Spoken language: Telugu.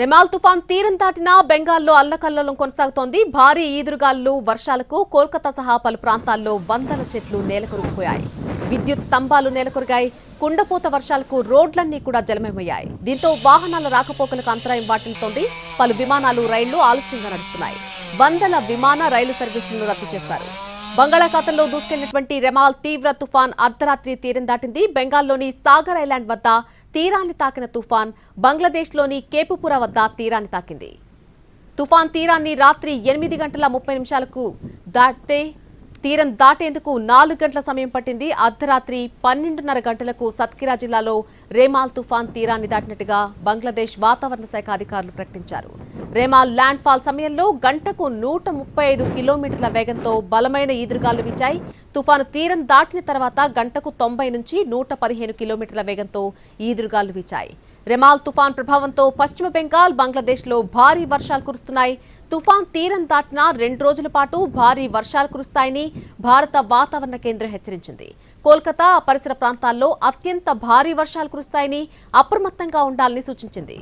రెమాల్ తుఫాన్ తీరం దాటినా బెంగాల్లో అల్లకల్లోలం కొనసాగుతోంది. భారీ ఈదురుగాలు వర్షాలకు కోల్కతా సహా పలు ప్రాంతాల్లో వందల చెట్లు నేలకొరిగిపోయాయి. విద్యుత్ స్తంభాలు నేలకొరిగాయి. కుండపోత వర్షాలకు రోడ్లన్నీ కూడా జలమయమయ్యాయి. దీంతో వాహనాల రాకపోకలకు అంతరాయం వాటిల్తోంది పలు విమానాలు రైళ్ళు ఆలస్యంగా నడుస్తున్నాయి. వందల విమాన రైలు సర్వీసులను రద్దు చేశారు. బంగాళాఖాతంలో దూసుకెళ్ళినటువంటి రెమాల్ తీవ్ర తుఫాన్ అర్ధరాత్రి తీరం దాటింది. బెంగాల్లోని సాగర్ ఐలాండ్ వద్ద తీరాన్ని తాకిన తుఫాన్ బంగ్లాదేశ్లోని కేపుపుర వద్ద తీరాన్ని తాకింది. తుఫాన్ తీరాన్ని రాత్రి ఎనిమిది గంటల ముప్పై నిమిషాలకు దాటితే తీరం దాటేందుకు నాలుగు గంటల సమయం పట్టింది. అర్ధరాత్రి పన్నెండున్నర గంటలకు సత్కిరా జిల్లాలో రేమాల్ తుఫాన్ తీరాన్ని దాటినట్టుగా బంగ్లాదేశ్ వాతావరణ శాఖ అధికారులు ప్రకటించారు. రేమాల్ ల్యాండ్ ఫాల్ సమయంలో గంటకు నూట ముప్పై ఐదు కిలోమీటర్ల వేగంతో బలమైన ఈదురుగాలు వీచాయి. తుఫాను తీరం దాటిన తర్వాత గంటకు తొంభై నుంచి నూట పదిహేను కిలోమీటర్ల వేగంతో ఈదురుగాలు వీచాయి. రెమాల్ తుఫాన్ ప్రభావంతో పశ్చిమ బెంగాల్ బంగ్లాదేశ్లో భారీ వర్షాలు కురుస్తున్నాయి. తుఫాన్ తీరం దాటిన రెండు రోజుల పాటు భారీ వర్షాలు కురుస్తాయని భారత వాతావరణ కేంద్రం హెచ్చరించింది. కోల్కతా పరిసర ప్రాంతాల్లో అత్యంత భారీ వర్షాలు కురుస్తాయని అప్రమత్తంగా ఉండాలని సూచించింది.